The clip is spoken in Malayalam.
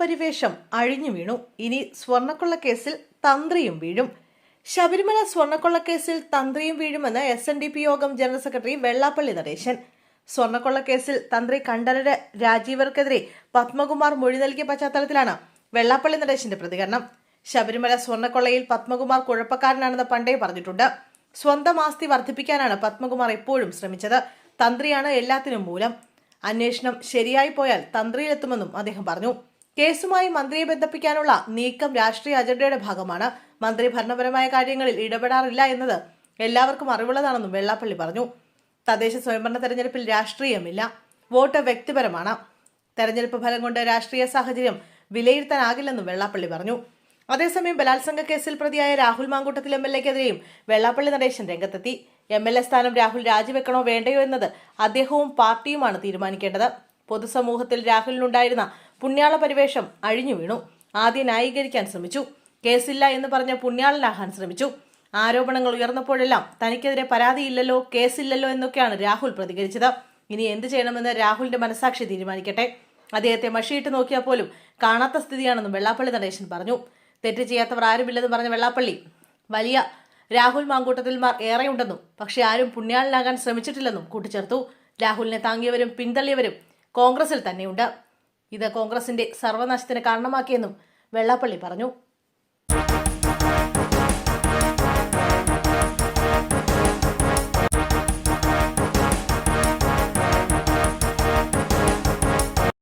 പരിവേഷം അഴിഞ്ഞു വീണു. ഇനി സ്വർണക്കൊള്ള കേസിൽ തന്ത്രിയും വീഴും. ശബരിമല സ്വർണക്കൊള്ളക്കേസിൽ തന്ത്രിയും വീഴുമെന്ന് S N D P Yogam general secretary Vellappally Natesan. സ്വർണക്കൊള്ളക്കേസിൽ തന്ത്രി കണ്ഠരര് രാജീവർക്കെതിരെ പത്മകുമാർ മൊഴി നൽകിയ പശ്ചാത്തലത്തിലാണ് വെള്ളാപ്പള്ളി നടേശന്റെ പ്രതികരണം. ശബരിമല സ്വർണക്കൊള്ളയിൽ പത്മകുമാർ കുഴപ്പക്കാരനാണെന്ന് പണ്ടേ പറഞ്ഞിട്ടുണ്ട്. സ്വന്തം ആസ്തി വർദ്ധിപ്പിക്കാനാണ് പത്മകുമാർ എപ്പോഴും ശ്രമിച്ചത്. തന്ത്രിയാണ് എല്ലാത്തിനും മൂലം. അന്വേഷണം ശരിയായി പോയാൽ തന്ത്രിയിലെത്തുമെന്നും അദ്ദേഹം പറഞ്ഞു. കേസുമായി മന്ത്രിയെ ബന്ധിപ്പിക്കാനുള്ള നീക്കം രാഷ്ട്രീയ അജണ്ടയുടെ ഭാഗമാണ്. മന്ത്രി ഭരണപരമായ കാര്യങ്ങളിൽ ഇടപെടാറില്ല എന്നത് എല്ലാവർക്കും അറിവുള്ളതാണെന്നും വെള്ളാപ്പള്ളി പറഞ്ഞു. തദ്ദേശ സ്വയംഭരണ തെരഞ്ഞെടുപ്പിൽ രാഷ്ട്രീയമില്ല. വോട്ട് വ്യക്തിപരമാണ്. തെരഞ്ഞെടുപ്പ് ഫലം കൊണ്ട് രാഷ്ട്രീയ സാഹചര്യം വിലയിരുത്താനാകില്ലെന്നും വെള്ളാപ്പള്ളി പറഞ്ഞു. അതേസമയം ബലാത്സംഗ കേസിൽ പ്രതിയായ രാഹുൽ മാങ്കൂട്ടത്തിൽ എം എൽ എക്കെതിരെയും വെള്ളാപ്പള്ളി നടേശൻ രംഗത്തെത്തി. എം എൽ എ സ്ഥാനം രാഹുൽ രാജിവെക്കണോ വേണ്ടയോ എന്നത് അദ്ദേഹവും പാർട്ടിയുമാണ് തീരുമാനിക്കേണ്ടത്. പൊതുസമൂഹത്തിൽ രാഹുലിനുണ്ടായിരുന്ന പുണ്യാള പരിവേഷം അഴിഞ്ഞു വീണു. ആദ്യം ന്യായീകരിക്കാൻ ശ്രമിച്ചു. കേസില്ല എന്ന് പറഞ്ഞ പുണ്യാളനാകാൻ ശ്രമിച്ചു. ആരോപണങ്ങൾ ഉയർന്നപ്പോഴെല്ലാം തനിക്കെതിരെ പരാതിയില്ലല്ലോ കേസില്ലല്ലോ എന്നൊക്കെയാണ് രാഹുൽ പ്രതികരിച്ചത്. ഇനി എന്ത് ചെയ്യണമെന്ന് രാഹുലിന്റെ മനസാക്ഷി തീരുമാനിക്കട്ടെ. അദ്ദേഹത്തെ മഷിയിട്ട് നോക്കിയാൽ പോലും കാണാത്ത സ്ഥിതിയാണെന്നും വെള്ളാപ്പള്ളി നടേശൻ പറഞ്ഞു. തെറ്റ് ചെയ്യാത്തവർ ആരുമില്ലെന്ന് പറഞ്ഞ വെള്ളാപ്പള്ളി വലിയ രാഹുൽ മാങ്കൂട്ടത്തിൽമാർ ഏറെയുണ്ടെന്നും പക്ഷെ ആരും പുണ്യാളനാകാൻ ശ്രമിച്ചിട്ടില്ലെന്നും കൂട്ടിച്ചേർത്തു. രാഹുലിനെ താങ്ങിയവരും പിന്തള്ളിയവരും കോൺഗ്രസിൽ തന്നെയുണ്ട്. ഇത് കോൺഗ്രസിന്റെ സർവനാശത്തിന് കാരണമാക്കിയെന്നും വെള്ളാപ്പള്ളി പറഞ്ഞു